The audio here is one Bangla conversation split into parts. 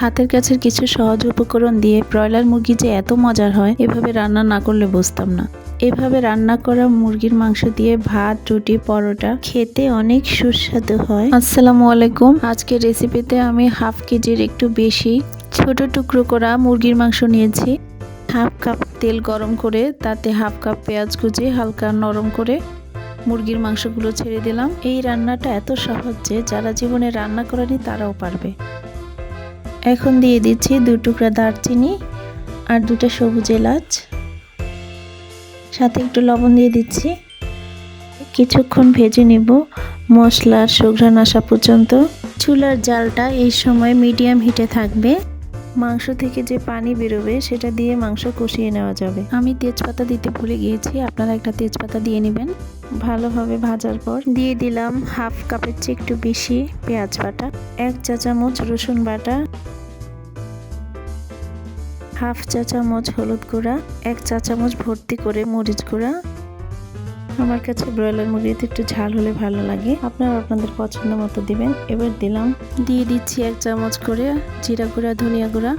হাতের কাছের কিছু সহজ উপকরণ দিয়ে ব্রয়লার মুরগি যে এত মজার হয়, এভাবে রান্না না করলে বুঝতাম না। এভাবে রান্না করা মুরগির মাংস দিয়ে ভাত, রুটি, পরোটা খেতে অনেক সুস্বাদু হয়। আসসালামু আলাইকুম। আজকের রেসিপিতে আমি হাফ কেজির একটু বেশি ছোট টুকরো করা মুরগির মাংস নিয়েছি। হাফ কাপ তেল গরম করে তাতে হাফ কাপ পেঁয়াজ কুচি হালকা নরম করে মুরগির মাংসগুলো ছেড়ে দিলাম। এই রান্নাটা এত সহজ যে যারা জীবনে রান্না করেনি তারাও পারবে। এখন দিয়ে দিচ্ছি দু টুকরা দারচিনি আর দুটো সবুজ এলাচ। সাথে একটু লবণ দিয়ে দিচ্ছি। কিছুক্ষণ ভেজে নেব মশলার সুঘ্রাণ আসা পর্যন্ত। চুলার জালটা এই সময় মিডিয়াম হিটে থাকবে। মাংস থেকে যে পানি বেরোবে, সেটা দিয়ে মাংস কষিয়ে নেওয়া যাবে। আমি তেজপাতা দিতে ভুলে গিয়েছি, আপনারা একটা তেজপাতা দিয়ে নেবেন। ভালোভাবে ভাজার পর দিয়ে দিলাম হাফ কাপের চেয়ে একটু বেশি পেঁয়াজ বাটা, এক চা চামচ রসুন বাটা হাফ চা চামচ হলুদ গুঁড়া, এক চা চামচ ভর্তি করে মরিচ গুঁড়া। আমার কাছে ব্রয়লার মুরগিতে একটু ঝাল হলে ভালো লাগে। আপনারা আপনাদের পছন্দ মতো দিবেন। এবার দিলাম। দিয়ে দিচ্ছি এক চামচ করে জিরা গুঁড়া, ধনিয়া গুঁড়া।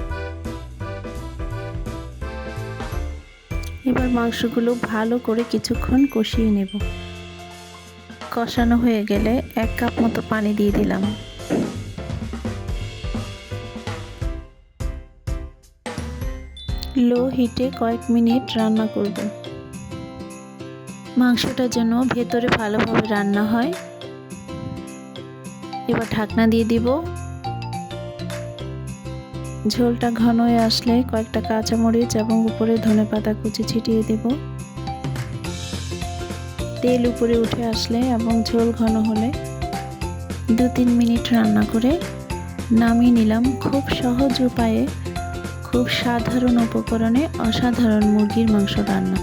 এবার মাংসগুলো ভালো করে কিছুক্ষণ কষিয়ে নেব। কষানো হয়ে গেলে এক কাপ মতো পানি দিয়ে দিলাম। লো হিটে কয়েক মিনিট রান্না করব। মাংসটা যেন ভেতরে ভালোভাবে রান্না হয়। এবার ঢাকনা দিয়ে দিব। ঝোলটা ঘন হয়ে আসলে কয়েকটা কাঁচামরিচ এবং উপরে ধনে পাতা কুচি ছিটিয়ে দেব। তেল উপরে উঠে আসলে এবং ঝোল ঘন হলে দু তিন মিনিট রান্না করে নামিয়ে নিলাম। খুব সহজ উপায়ে খুব সাধারণ উপকরণে অসাধারণ মুরগির মাংস রান্না।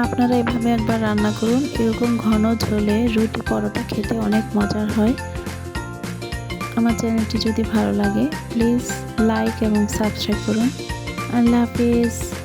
আপনারা এভাবে একবার রান্না করুন। এরকম ঘন ঝোলে রুটি পরোটা খেতে অনেক মজার হয়। আমার চ্যানেলটি যদি ভালো লাগে, প্লিজ লাইক এবং সাবস্ক্রাইব করুন। আল্লাহ হাফিজ।